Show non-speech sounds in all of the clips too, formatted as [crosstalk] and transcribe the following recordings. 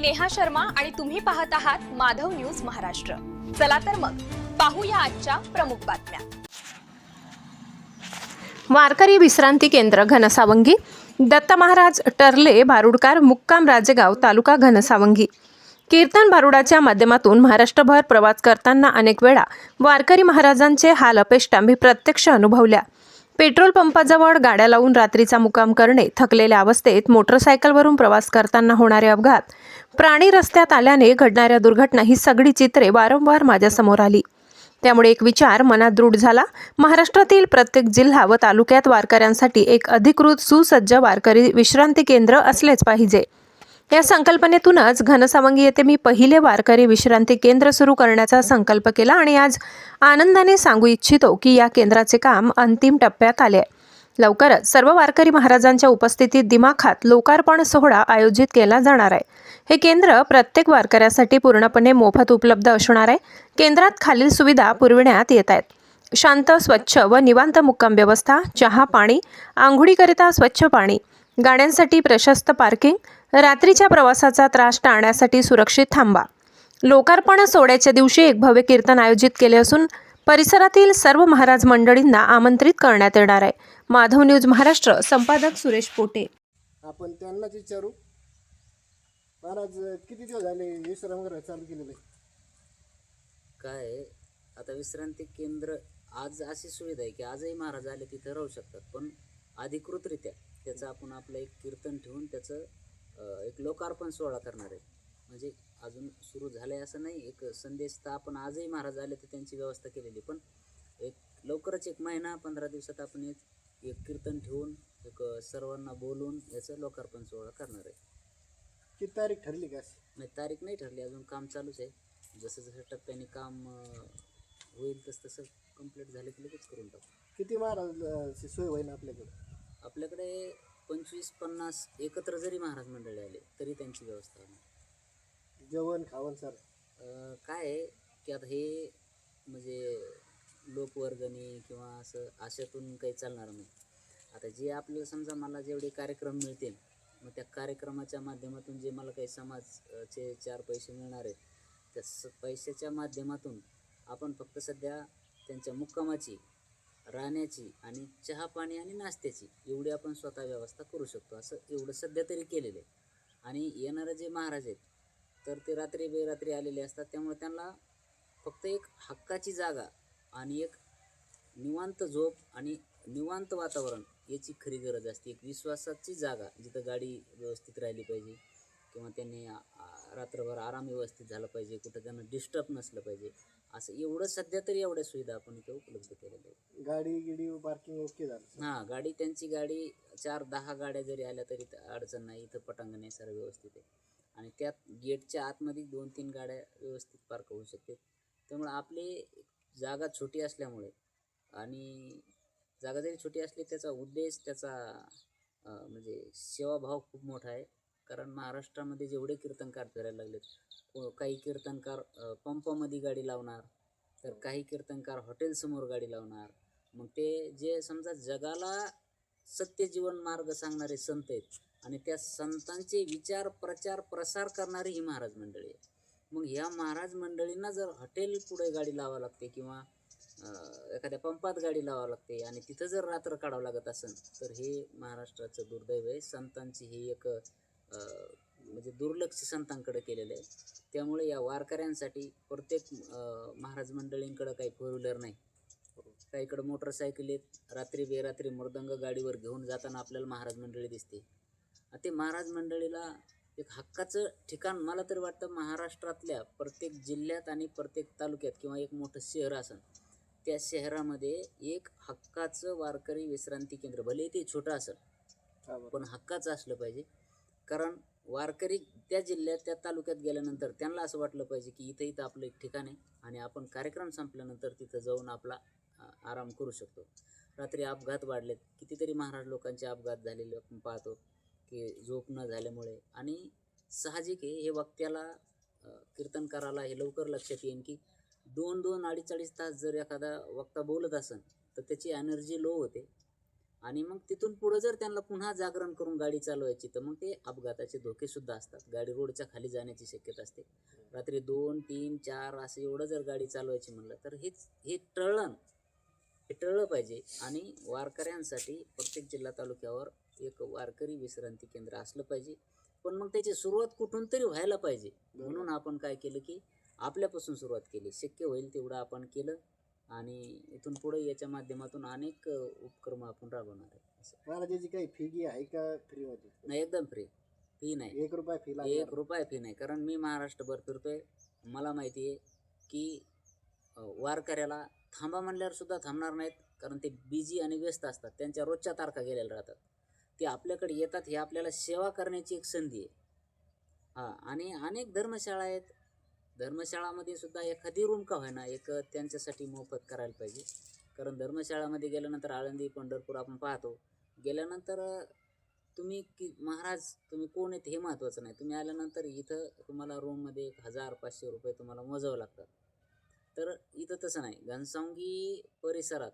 मी नेहा शर्मा आणि तुम्ही पाहत आहात माधव न्यूज महाराष्ट्र. चला तर मग पाहूया आजच्या प्रमुख बातम्या. वारकरी विश्रांती केंद्र घनसावंगी. दत्त महाराज टर्ले भारुडकार मुक्काम राजेगाव तालुका घनसावंगी. कीर्तन भारुडाच्या माध्यमातून महाराष्ट्रभर प्रवास करताना अनेक वेळा वारकरी महाराजांचे हाल अपेष्टा मी प्रत्यक्ष अनुभवल्या. पेट्रोल पंपाजवळ गाड्या लावून रात्रीचा मुक्काम करणे थकलेल्या अवस्थेत मोटरसायकलवरून प्रवास करताना होणारे अपघात प्राणी रस्त्यात आल्याने घडणाऱ्या दुर्घटना ही सगळी चित्रे वारंवार माझ्यासमोर आली. त्यामुळे एक विचार मनात दृढ झाला. महाराष्ट्रातील प्रत्येक जिल्हा व तालुक्यात वारकऱ्यांसाठी एक अधिकृत सुसज्ज वारकरी विश्रांती केंद्र असलेच पाहिजे. या संकल्पनेतूनच घनसावंगी येथे मी पहिले वारकरी विश्रांती केंद्र सुरू करण्याचा संकल्प केला आणि आज आनंदाने सांगू इच्छितो की या केंद्राचे काम अंतिम टप्प्यात आले आहे. लवकरच सर्व वारकरी महाराजांच्या उपस्थितीत दिमाखात लोकार्पण सोहळा आयोजित केला जाणार आहे. हे केंद्र प्रत्येक वारकऱ्यासाठी पूर्णपणे मोफत उपलब्ध असणार आहे. केंद्रात खालील सुविधा पुरविण्यात येत आहेत. शांत स्वच्छ व निवांत मुक्काम व्यवस्था चहा पाणी आंघोळीकरिता स्वच्छ पाणी गाड्यांसाठी प्रशस्त पार्किंग रात्रीच्या प्रवासाचा त्रास टाळण्यासाठी सुरक्षित थांबा. लोकार्पण सोहळ्याच्या दिवशी एक भव्य कीर्तन आयोजित केले असून परिसरातील सर्व महाराज मंडळींना आमंत्रित करण्यात येणार आहे. माधव न्यूज महाराष्ट्र संपादक सुरेश पोटे. आपण त्यांनाच विचारू. महाराज किती दिवस झाले विश्रामगृह चालू केलेलं? काय आहे, आता विश्रांती केंद्र आज अशी सुविधा आहे की आजही महाराज आले तिथे राहू शकतात पण अधिकृतरित्या त्याचं आपण आपलं एक कीर्तन ठेवून त्याचं अं, एक लोकार्पण सोहळा करणार आहे. म्हणजे अजून सुरू झालं आहे असं नाही एक संदेश तर आपण आजही महाराज आले तर त्यांची व्यवस्था केलेली पण एक लवकरच एक महिना पंधरा दिवसात आपण एक एक कीर्तन ठेवून एक सर्वांना बोलून याचं लोकार्पण सोहळा करणार आहे. किती तारीख ठरली का? नाही तारीख नाही ठरली. अजून काम चालूच आहे. जसं जसं टप्प्याने काम अं, होईल तसं तसं कंप्लीट झालं की लगेच करून टाकू. किती महाराज सोय होईल आपल्याकडे? आपल्याकडे पंचवीस पन्नास एकत्र जरी महाराज मंडळी आले तरी त्यांची व्यवस्था होणार. जेवण खावण सर अं, काय आहे की आता हे म्हणजे लोकवर्गणी किंवा असं अशातून काही चालणार नाही. आता जे आपल्याला समजा मला जेवढे कार्यक्रम मिळतील मग त्या कार्यक्रमाच्या माध्यमातून जे मला काही समाजचे चार पैसे मिळणार आहेत त्या स पैशाच्या माध्यमातून आपण फक्त सध्या त्यांच्या मुक्कामाची राहण्याची आणि चहा पाणी आणि नाश्त्याची एवढी आपण स्वतः व्यवस्था करू शकतो. असं एवढं सध्या तरी केलेलं आहे. आणि येणारे जे महाराज आहेत तर ते रात्री बेरात्री आलेले असतात त्यामुळे त्यांना फक्त एक हक्काची जागा आणि एक निवांत झोप आणि निवांत वातावरण याची खरी गरज असते. एक विश्वासाची जागा जिथं गाडी व्यवस्थित राहिली पाहिजे किंवा त्यांनी रात्रभर आराम व्यवस्थित झाला पाहिजे कुठं त्यांना डिस्टर्ब नसलं पाहिजे असं एवढं सध्या तरी एवढ्या सुविधा आपण इथं उपलब्ध केलेल्या आहेत. गाडी गिडी पार्किंग ओके झालं हां गाडी त्यांची गाडी चार दहा गाड्या जरी आल्या तरी अडचण नाही. इथं पटांगण आहे सर्व व्यवस्थित आहे. आणि त्यात गेटच्या आतमध्ये दोन तीन गाड्या व्यवस्थित पार्क होऊ शकते त्यामुळे आपली जागा छोटी असल्यामुळे आणि जागा जरी छोटी असली त्याचा उद्देश त्याचा म्हणजे सेवाभाव खूप मोठा आहे. कारण महाराष्ट्रामध्ये जेवढे कीर्तनकार फिरायला लागलेत को- काही कीर्तनकार पंपामध्ये गाडी लावणार तर काही कीर्तनकार हॉटेलसमोर गाडी लावणार. मग ते जे समजा जगाला सत्य जीवन मार्ग सांगणारे संत आहेत आणि त्या संतांचे विचार प्रचार प्रसार करणारी ही महाराज मंडळी आहे मग ह्या महाराज मंडळींना जर हॉटेल पुढे गाडी लावावं लागते किंवा एखाद्या पंपात गाडी लावावं लागते आणि तिथं जर रात्र काढावं लागत असेल तर हे महाराष्ट्राचं दुर्दैव आहे. संतांची ही एक म्हणजे दुर्लक्ष संतांकडे केलेलं आहे. त्यामुळे या वारकऱ्यांसाठी प्रत्येक महाराज मंडळींकडं काही फोर व्हीलर नाही. काहीकडं मोटरसायकल आहेत. रात्री बेरात्री मृदंग गाडीवर घेऊन जाताना आपल्याला महाराज मंडळी दिसते. ते महाराज मंडळीला एक हक्काचं ठिकाण मला तरी वाटतं महाराष्ट्रातल्या प्रत्येक जिल्ह्यात आणि प्रत्येक तालुक्यात किंवा एक मोठं शहर असेल त्या शहरामध्ये एक हक्काचं वारकरी विश्रांती केंद्र भले ते छोटं असेल. पण हक्काचं असलं पाहिजे. कारण वारकरी त्या जिल्ह्यात त्या तालुक्यात गेल्यानंतर त्यांना असं वाटलं पाहिजे की इथं इथं आपलं एक ठिकाण आहे आणि आपण कार्यक्रम संपल्यानंतर तिथं जाऊन आपला आराम करू शकतो. रात्री अपघात वाढलेत कितीतरी महाराज लोकांचे अपघात झालेले आपण पाहतो. की झोप न झाल्यामुळे. आणि साहजिक आहे हे वक्त्याला कीर्तनकाराला हे लवकर लक्षात येईन की दोन दोन अडीच अडीच तास जर एखादा वक्ता बोलत असेल तर त्याची एनर्जी लो होते. आणि मग तिथून पुढं जर त्यांना पुन्हा जागरण करून गाडी चालवायची तर मग ते अपघाताचे धोकेसुद्धा असतात. गाडी रोडच्या खाली जाण्याची शक्यता असते. रात्री दोन तीन चार असं एवढं जर गाडी चालवायची म्हणलं तर हेच हे टळण हे टळलं पाहिजे. आणि वारकऱ्यांसाठी प्रत्येक जिल्हा तालुक्यावर एक वारकरी विश्रांती केंद्र असलं पाहिजे. पण मग त्याची सुरुवात कुठून तरी व्हायला पाहिजे. म्हणून आपण काय केलं की आपल्यापासून सुरुवात केली. शक्य होईल तेवढं आपण केलं आणि इथून पुढे याच्या माध्यमातून अनेक उपक्रम आपण राबवणार आहे. असं. महाराज याची काही फी आहे का फ्रीमध्ये नाही एकदम फ्री फी नाही. एक रुपया फी एक रुपया फी नाही. कारण मी महाराष्ट्रभर फिरतोय. मला माहिती आहे की वारकऱ्याला थांबा म्हणल्यावर सुद्धा थांबणार नाहीत. कारण ते बिझी आणि व्यस्त असतात. त्यांच्या रोजच्या तारखा गेलेल्या राहतात. ते आपल्याकडे येतात हे आपल्याला सेवा करण्याची एक संधी आहे. हां आणि अनेक धर्मशाळा आहेत. धर्मशाळामध्ये सुद्धा एखादी रूम का होईना एक त्यांच्यासाठी मोफत करायला पाहिजे. कारण धर्मशाळामध्ये गेल्यानंतर आळंदी पंढरपूर आपण पाहतो. गेल्यानंतर तुम्ही की महाराज तुम्ही कोण आहेत हे महत्त्वाचं नाही. तुम्ही आल्यानंतर इथं तुम्हाला रूममध्ये एक हजार पाचशे रुपये तुम्हाला मोजावं लागतात. तर इथं तसं नाही. घनसावंगी परिसरात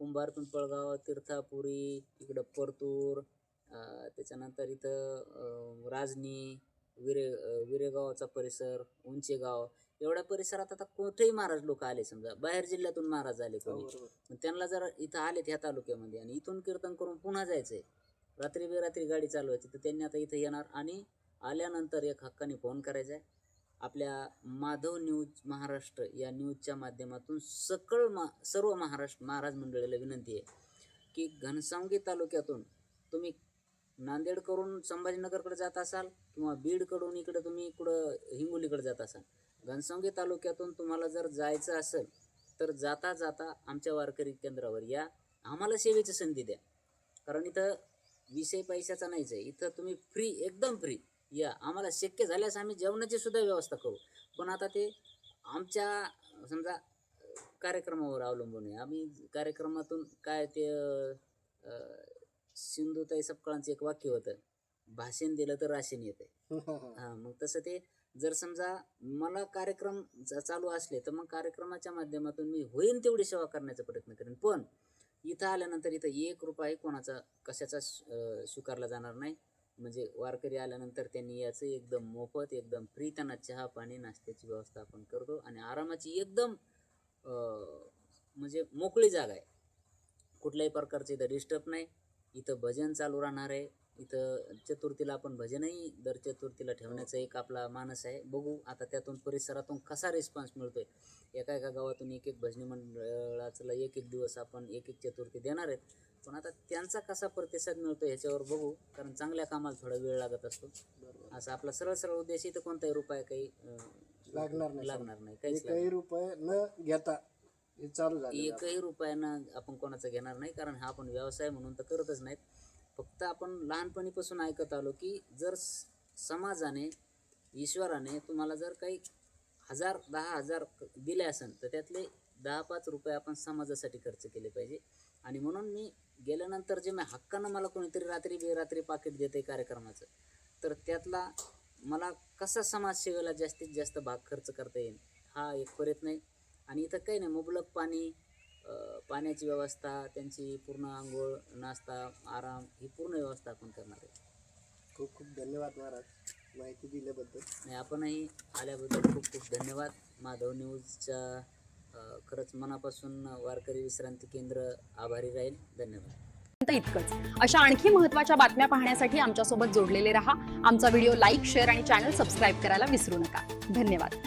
कुंभारतून पळगाव तीर्थापुरी इकडं परतूर त्याच्यानंतर इथं राजनी विरे विरेगावचा परिसर उंचेगाव एवढ्या परिसरात आता कुठेही महाराज लोक आले समजा. बाहेर जिल्ह्यातून महाराज आले कोणी. बरोबर. मग त्यांना जर इथं आलेत ह्या तालुक्यामध्ये आणि इथून कीर्तन करून पुन्हा जायचं आहे रात्री बेरात्री गाडी चालवायची तर त्यांनी आता इथं येणार आणि आल्यानंतर एक हक्काने फोन करायचा आहे. आपल्या माधव न्यूज महाराष्ट्र या न्यूजच्या माध्यमातून सकळ मा सर्व महाराष्ट्र महाराज मंडळीला विनंती आहे की घनसावंगी तालुक्यातून तुम्ही नांदेडकडून संभाजीनगरकडे जात असाल किंवा बीडकडून इकडे तुम्ही इकडं हिंगोलीकडे जात असाल घनसंगी तालुक्यातून तुम्हाला जर जायचं असेल तर जाता जाता आमच्या वारकरी केंद्रावर या. आम्हाला सेवेची संधी द्या. कारण इथं विषय पैशाचा नाहीच आहे इथं तुम्ही फ्री एकदम फ्री या. आम्हाला शक्य झाल्यास आम्ही जेवणाची सुद्धा व्यवस्था करू. पण आता ते आमच्या समजा कार्यक्रमावर अवलंबून आहे. आम्ही कार्यक्रमातून काय ते सिंधुताई सपकाळांचं एक वाक्य होतं भाषण दिलं तर राशन येतं [laughs] हां मग तसं ते जर समजा मला कार्यक्रम चालू असले तर मग कार्यक्रमाच्या माध्यमातून मी होईन तेवढी सेवा करण्याचा प्रयत्न करेन. पण इथं आल्यानंतर इथं एक रुपयाही कोणाचा कशाचा स्वीकारला जाणार नाही. म्हणजे वारकरी आल्यानंतर त्यांनी याचं एकदम मोफत एकदम फ्री त्यांना चहा पाणी नाश्त्याची व्यवस्था आपण करतो आणि आरामाची एकदम म्हणजे मोकळी जागा आहे. कुठल्याही प्रकारचं इथं डिस्टर्ब नाही. इथं भजन चालू राहणार आहे. इथं चतुर्थीला आपण भजनही दर चतुर्थीला ठेवण्याचा एक आपला मानस आहे. बघू आता त्यातून परिसरातून कसा रिस्पॉन्स मिळतोय. एका एका गावातून एक एक भजनी मंडळाचं एक एक दिवस आपण एक एक चतुर्थी देणार आहेत. पण आता त्यांचा कसा प्रतिसाद मिळतो ह्याच्यावर बघू. कारण चांगल्या कामाला थोडा वेळ लागत असतो. असा आपला सरळ सरळ उद्देश इथं कोणताही रुपये काही लागणार नाही. लागणार नाही. एकही रुपये न घेता हे चालू झाले एकही रुपयानं आपण कोणाचा घेणार नाही कारण हा आपण व्यवसाय म्हणून तर करतच नाहीत. फक्त आपण लहानपणीपासून ऐकत आलो की जर समाजाने ईश्वराने तुम्हाला जर काही हजार दहा हजार दिले असेल तर त्यातले दहा पाच रुपये आपण समाजासाठी खर्च केले पाहिजे. आणि म्हणून मी गेल्यानंतर जे मी हक्कानं मला कोणीतरी रात्री बेरात्री पाकिट देते कार्यक्रमाचं तर त्यातला मला कसा समाजसेवेला जास्तीत जास्त भाग खर्च करता येईल हा एक प्रयत्न आहे. आणि इथं काही नाही मुबलक पाणी पाण्याची व्यवस्था त्यांची पूर्ण आंघोळ नाश्ता आराम ही पूर्ण व्यवस्था आपण करणार आहे. खूप खूप धन्यवाद महाराज माहिती दिल्याबद्दल. आणि आपणही आल्याबद्दल खूप खूप धन्यवाद. माधव न्यूजच्या खरंच मनापासून वारकरी विश्रांती केंद्र आभारी राहील. धन्यवाद. इतकंच. अशा आणखी महत्त्वाच्या बातम्या पाहण्यासाठी आमच्यासोबत जोडलेले रहा. आमचा व्हिडिओ लाईक शेअर आणि चॅनल सबस्क्राईब करायला विसरू नका. धन्यवाद.